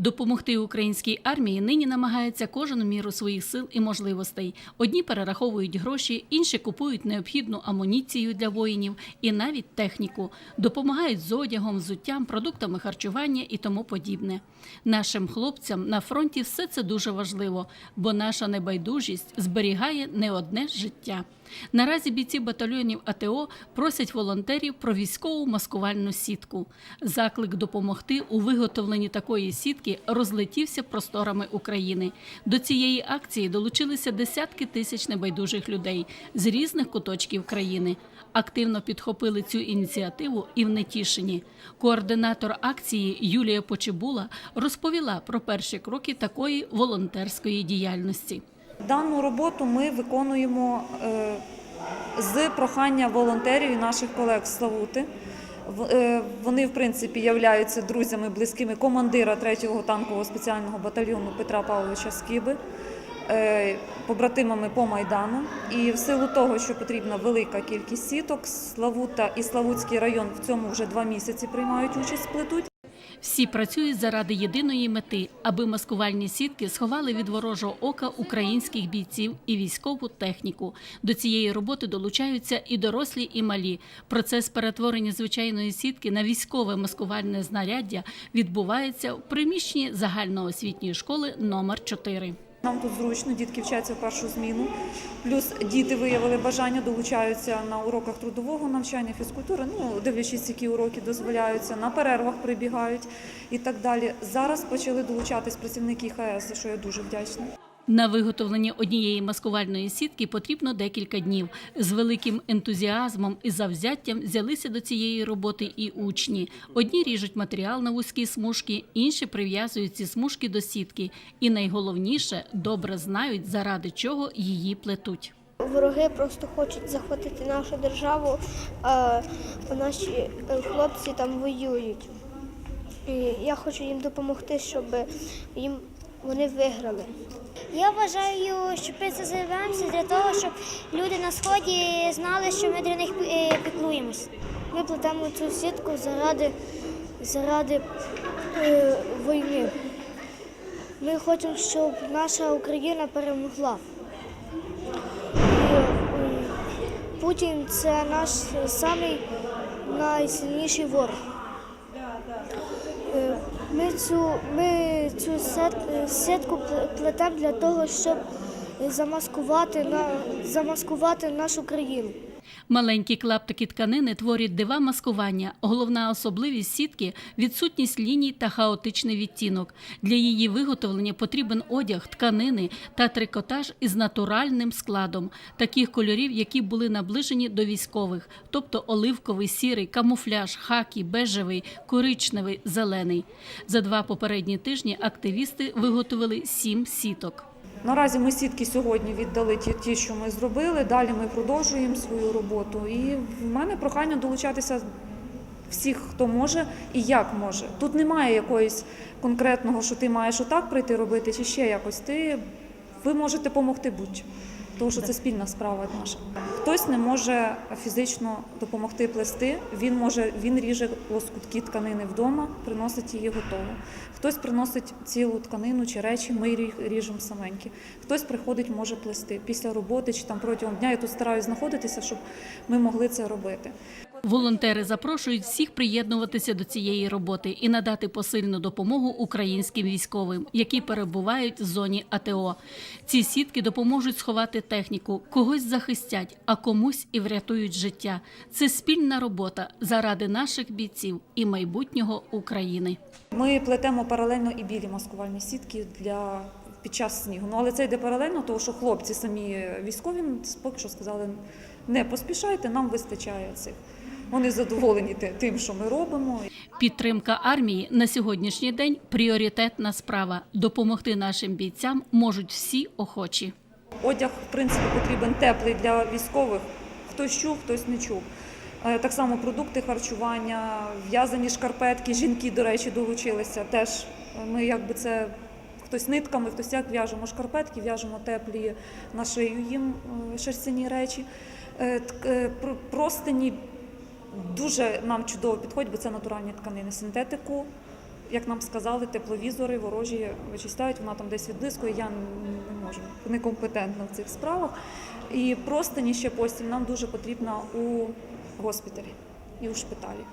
Допомогти українській армії нині намагається кожен міру своїх сил і можливостей. Одні перераховують гроші, інші купують необхідну амуніцію для воїнів і навіть техніку, допомагають з одягом, взуттям, продуктами харчування і тому подібне. Нашим хлопцям на фронті все це дуже важливо, бо наша небайдужість зберігає не одне життя. Наразі бійці батальйонів АТО просять волонтерів про військову маскувальну сітку. Заклик допомогти у виготовленні такої сітки розлетівся просторами України. До цієї акції долучилися десятки тисяч небайдужих людей з різних куточків країни. Активно підхопили цю ініціативу і в Нетішині. Координатор акції Юлія Почебула розповіла про перші кроки такої волонтерської діяльності. Дану роботу ми виконуємо е, з прохання волонтерів і наших колег з Славути. Е, Вони, в принципі, являються друзями близькими командира 3-го танкового спеціального батальйону Петра Павловича Скиби, е, побратимами по Майдану. І в силу того, що потрібна велика кількість сіток, Славута і Славутський район в цьому вже два місяці приймають участь, плетуть. Всі працюють заради єдиної мети, аби маскувальні сітки сховали від ворожого ока українських бійців і військову техніку. До цієї роботи долучаються і дорослі, і малі. Процес перетворення звичайної сітки на військове маскувальне знаряддя відбувається в приміщенні загальноосвітньої школи номер 4 Нам тут зручно, дітки вчаться в першу зміну. Плюс діти виявили бажання, долучаються на уроках трудового навчання, фізкультури, ну дивлячись, які уроки дозволяються, на перервах прибігають і так далі. Зараз почали долучатись працівники ХС, за що я дуже вдячна. На виготовлення однієї маскувальної сітки потрібно декілька днів. З великим ентузіазмом і завзяттям взялися до цієї роботи і учні. Одні ріжуть матеріал на вузькі смужки, інші прив'язують ці смужки до сітки. І найголовніше добре знають, заради чого її плетуть. Вороги просто хочуть захватити нашу державу, а наші е, хлопці там воюють. І я хочу їм допомогти, щоб їм вони виграли. Я вважаю, що ми це займаємося для того, щоб люди на сході знали, що ми для них е, піклуємось. Ми плетемо цю сітку заради, заради е, війни. Ми хочемо, щоб наша Україна перемогла. Путін це наш самий найсильніший ворог. Ми цю, ми цю сет- сітку пле- плетемо для того, щоб замаскувати, замаскувати нашу країну. Маленькі клаптики тканини творять дива маскування. Головна особливість сітки відсутність ліній та хаотичний відтінок. Для її виготовлення потрібен одяг, тканини та трикотаж із натуральним складом, таких кольорів, які були наближені до військових, тобто оливковий, сірий, камуфляж, хакі, бежевий, коричневий, зелений. За два попередні тижні активісти виготовили сім сіток. Наразі ми сітки сьогодні віддали ті, ті, що ми зробили. Далі ми продовжуємо свою роботу. І в мене прохання долучатися всіх, хто може і як може. Тут немає якоїсь конкретного, що ти маєш отак прийти робити, чи ще якось. Ти ви можете допомогти будь-що. Тому що це спільна справа наша. Хтось не може фізично допомогти плести. Він може він ріже лоскутки тканини вдома, приносить її готову. Хтось приносить цілу тканину чи речі, ми ріжемо саменькі. Хтось приходить, може плести після роботи чи там протягом дня. Я тут стараюсь знаходитися, щоб ми могли це робити. Волонтери запрошують всіх приєднуватися до цієї роботи і надати посильну допомогу українським військовим, які перебувають в зоні АТО. Ці сітки допоможуть сховати техніку, когось захистять, а комусь і врятують життя. Це спільна робота заради наших бійців і майбутнього України. Ми плетемо паралельно і білі маскувальні сітки для під час снігу. Ну але це йде паралельно, тому що хлопці самі військові поки що сказали, не поспішайте, нам вистачає цих. Вони задоволені тим, що ми робимо. Підтримка армії на сьогоднішній день пріоритетна справа. Допомогти нашим бійцям можуть всі охочі. Одяг, в принципі, потрібен теплий для військових. Хтось чув, хтось не чув. Е, Так само продукти харчування, в'язані шкарпетки. Жінки, до речі, долучилися. Теж ми якби це хтось нитками, хтось як в'яжемо шкарпетки, в'яжемо теплі на шию їм е, шерстяні речі. Е, Простині дуже нам чудово підходять, бо це натуральні тканини. Синтетику як нам сказали, тепловізори ворожі вичисляють, вона там десь відблискує, я не можу, некомпетентна в цих справах. І простині ще постіль нам дуже потрібна у госпіталі і у шпиталі.